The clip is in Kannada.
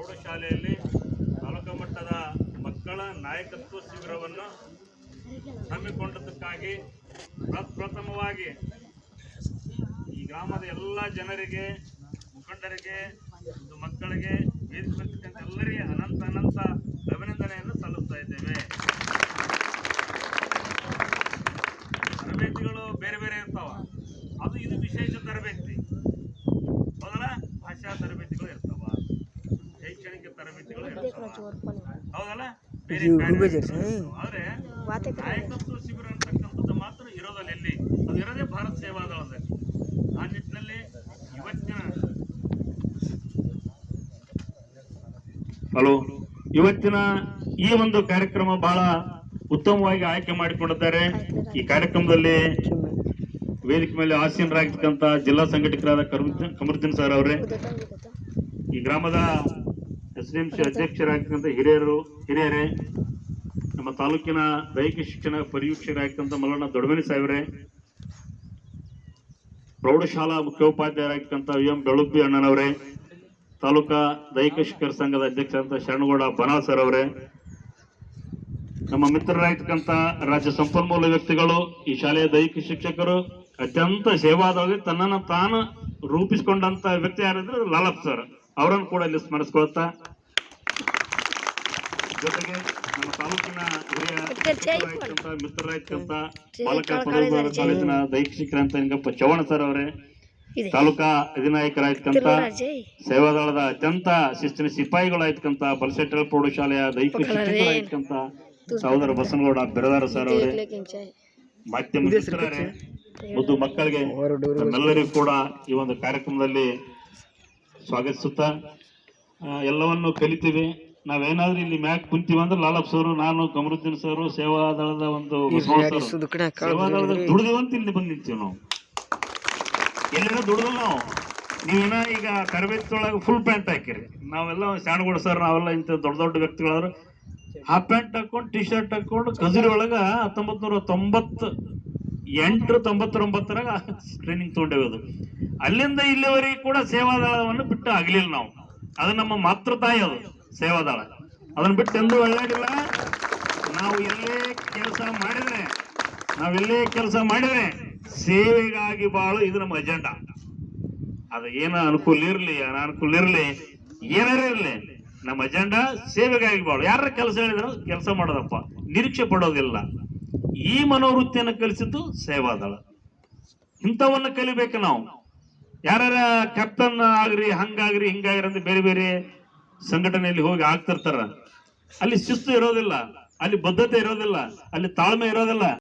ಪ್ರೌಢಶಾಲೆಯಲ್ಲಿ ತಾಲೂಕು ಮಟ್ಟದ ಮಕ್ಕಳ ನಾಯಕತ್ವ ಶಿಬಿರವನ್ನು ಹಮ್ಮಿಕೊಂಡದಕ್ಕಾಗಿ ಪ್ರಪ್ರಥಮವಾಗಿ ಈ ಗ್ರಾಮದ ಎಲ್ಲ ಜನರಿಗೆ, ಮುಖಂಡರಿಗೆ ಮತ್ತು ಮಕ್ಕಳಿಗೆ ವೇದಿಕೆ ಎಲ್ಲರಿಗೆ ಅನಂತ ಅನಂತ ಅಭಿನಂದನೆಯನ್ನು ಸಲ್ಲಿಸ್ತಾ ಇದ್ದೇವೆ. ತರಬೇತಿಗಳು ಬೇರೆ ಬೇರೆ ಇರ್ತಾವ. ಅದು ಇದು ವಿಶೇಷ ತರಬೇತಿ. ಮೊದಲ ಭಾಷಾ ತರಬೇತಿಗಳು ಇರ್ತಾವ. ಹೌದಲ್ಲ? ಬೇರೆ ಕಾರ್ಯ ಇರ್ತಾವ. ಆದ್ರೆ ನಾಯಕತ್ವ ಶಿಬಿರ ಅಂತಕ್ಕಂಥದ್ದು ಮಾತ್ರ ಇರೋದಲ್ಲ ಎಲ್ಲಿ? ಅದು ಇರೋದೇ ಭಾರತ ಸೇವಾದಳದಲ್ಲಿ ಆ ನಿಟ್ಟಿನಲ್ಲಿ ಇವತ್ತಿನ ಹಲೋ. ಇವತ್ತಿನ ಈ ಒಂದು ಕಾರ್ಯಕ್ರಮ ಬಹಳ ಉತ್ತಮವಾಗಿ ಆಯ್ಕೆ ಮಾಡಿಕೊಂಡಿದ್ದಾರೆ. ಈ ಕಾರ್ಯಕ್ರಮದಲ್ಲಿ ವೇದಿಕೆ ಮೇಲೆ ಆಸೀನರಾಗಿರ್ತಕ್ಕಂಥ ಜಿಲ್ಲಾ ಸಂಘಟಕರಾದ ಕಮರುದ್ದೀನ್ ಸರ್ ಅವರೇ. ಈ ಗ್ರಾಮದ ಎಸ್ ಡಿ ಎಂ ಸಿ ಅಧ್ಯಕ್ಷರಾಗಿರ್ತಕ್ಕಂಥ ಹಿರಿಯರು ಹಿರಿಯರೇ ನಮ್ಮ ತಾಲೂಕಿನ ದೈಹಿಕ ಶಿಕ್ಷಣ ಪರಿವೀಕ್ಷಕರಾಗಿರ್ತಕ್ಕಂಥ ಮಲ್ಲಣ್ಣ ದೊಡ್ಡಮನಿ ಸಾಹೇಬ್ರೆ ಪ್ರೌಢಶಾಲಾ ಮುಖ್ಯೋಪಾಧ್ಯಾಯರಾಗಿರ್ತಕ್ಕಂಥ ವಿ ಎಂ ಬೆಳುಬ್ಬಿ ಅಣ್ಣನವರೇ ತಾಲೂಕಾ ದೈಹಿಕ ಶಿಕ್ಷಕರ ಸಂಘದ ಅಧ್ಯಕ್ಷರಾದಂಥ ಶರಣಗೌಡ ಬನಾ ಸರ್ ಅವರೇ ನಮ್ಮ ಮಿತ್ರರಾಗಿರ್ತಕ್ಕಂಥ ರಾಜ್ಯ ಸಂಪನ್ಮೂಲ ವ್ಯಕ್ತಿಗಳು ಈ ಶಾಲೆಯ ದೈಹಿಕ ಶಿಕ್ಷಕರು ಅತ್ಯಂತ ಸೇವಾದವಾಗಿ ತನ್ನನ್ನು ತಾನು ರೂಪಿಸಿಕೊಂಡಂತ ವ್ಯಕ್ತಿ ಯಾರಂದ್ರೆ ಲಾಲಪ್ ಸರ್. ಅವರನ್ನು ಕೂಡ ಇಲ್ಲಿ ಸ್ಮರಿಸ್ಕೊಳ್ತಾ ಜೊತೆಗೆ ನಮ್ಮ ತಾಲೂಕಿನ ಹಿರಿಯ ಮಿತ್ರರಾಗಿರ್ತಕ್ಕಂಥ ಬಾಲಕ ಕಾಲೇಜಿನ ದೈಹಿಕ ಶಿಕ್ಷಣ ನಿಂಗಪ್ಪ ಚವಣ ಸರ್ ಅವರೇ. ತಾಲೂಕಾ ಅಧಿನಾಯಕರಾಗಿರ್ತಕ್ಕಂಥ ಸೇವಾದಳದ ಅತ್ಯಂತ ಶಿಸ್ತಿನ ಸಿಪಾಯಿಗಳಾಯ್ತಕ್ಕಂಥ ಬಲಸೆಟ್ರಲ್ ಪ್ರೌಢಶಾಲೆಯ ದೈಹಿಕ ಶಿಕ್ಷಕರಾಗಿರ್ತಕ್ಕಂಥ ಸಹೋದರ ಬಸನಗೌಡ ಬೆರದಾರ ಸರ್ ಅವರೇ. ಮಾಧ್ಯಮ ಮಿತ್ರರೇ ಮತ್ತು ಮಕ್ಕಳಿಗೆ ನಮ್ಮೆಲ್ಲರಿಗೂ ಕೂಡ ಈ ಒಂದು ಕಾರ್ಯಕ್ರಮದಲ್ಲಿ ಸ್ವಾಗತಿಸುತ್ತಾ ಎಲ್ಲವನ್ನು ಕಲಿತೀವಿ. ನಾವೇನಾದ್ರೂ ಇಲ್ಲಿ ಮ್ಯಾಕ್ ಕುಂತೀವಿ ಅಂದ್ರೆ ಲಾಲಪ್ ಸರ್ ನಾನು ಕಮರುದ್ದೀನ್ ಸರ್ ಸೇವಾದಳದ ಒಂದು ಸೇವಾದಳದ ದುಡ್ದಿವಂತ ಇಲ್ಲಿ ಬಂದು ನಿಂತೀವಿ ನಾವು. ಎಲ್ಲ ದುಡ್ದಲ್ಲ ನಾವು. ನೀವೇನ ಈಗ ತರಬೇತಿ ಒಳಗೆ ಫುಲ್ ಪ್ಯಾಂಟ್ ಹಾಕಿರಿ. ನಾವೆಲ್ಲ ಶಾಣಗೋಡ ಸರ್ ನಾವೆಲ್ಲ ಇಂಥ ದೊಡ್ಡ ದೊಡ್ಡ ವ್ಯಕ್ತಿಗಳಾದ್ರು ಹಾಫ್ ಪ್ಯಾಂಟ್ ಹಾಕೊಂಡು ಟಿ ಶರ್ಟ್ ಹಾಕೊಂಡು ಕಜೂರಿ ಒಳಗ ಹತ್ತೊಂಬತ್ ನೂರ ತೊಂಬತ್ತು ಎಂಟು ತೊಂಬತ್ತೊಂಬತ್ತರಾಗ ಟ್ರೈನಿಂಗ್ ತಗೊಂಡೇವೆ ಅದು ಅಲ್ಲಿಂದ ಇಲ್ಲಿವರೆಗೆ ಕೂಡ ಸೇವಾದಳವನ್ನು ಬಿಟ್ಟು ಆಗ್ಲಿಲ್ಲ ನಾವು. ಅದು ನಮ್ಮ ಮಾತೃ ತಾಯಿ ಅದು. ಸೇವಾದಳ. ಅದನ್ನ ಬಿಟ್ಟು ಎಂದು ಒಳ್ಳೇದಿಲ್ಲ ನಾವು ಎಲ್ಲೇ ಕೆಲಸ ಮಾಡಿದ್ರೆ ನಾವೆಲ್ಲೇ ಕೆಲಸ ಮಾಡಿದ್ರೆ ಸೇವೆಗಾಗಿ ಬಾಳು ಇದು ನಮ್ಮ ಅಜೆಂಡಾ ಅದು ಏನ ಅನುಕೂಲ ಇರಲಿ ಅನಾನುಕೂಲ ಇರಲಿ, ಏನಾರ ಇರಲಿ ನಮ್ಮ ಅಜೆಂಡಾ ಸೇವೆಗಾಗಿ ಬಾಳು. ಯಾರ ಕೆಲಸ ಹೇಳಿದ್ರು ಕೆಲಸ ಮಾಡೋದಪ್ಪ. ನಿರೀಕ್ಷೆ ಪಡೋದಿಲ್ಲ. ಈ ಮನೋವೃತ್ತಿಯನ್ನು ಕಲಿಸಿದ್ದು ಸೇವಾದಳ. ಇಂಥವನ್ನ ಕಲಿಬೇಕು ನಾವು. ಯಾರ ಕ್ಯಾಪ್ಟನ್ ಆಗ್ರಿ ಹಂಗಾಗ್ರಿ ಹಿಂಗಾಗ್ರಿ ಅಂತ ಬೇರೆ ಬೇರೆ ಸಂಘಟನೆಯಲ್ಲಿ ಹೋಗಿ ಆಗ್ತಿರ್ತಾರ. ಅಲ್ಲಿ ಶಿಸ್ತು ಇರೋದಿಲ್ಲ ಅಲ್ಲಿ ಬದ್ಧತೆ ಇರೋದಿಲ್ಲ ಅಲ್ಲಿ ತಾಳ್ಮೆ ಇರೋದಿಲ್ಲ.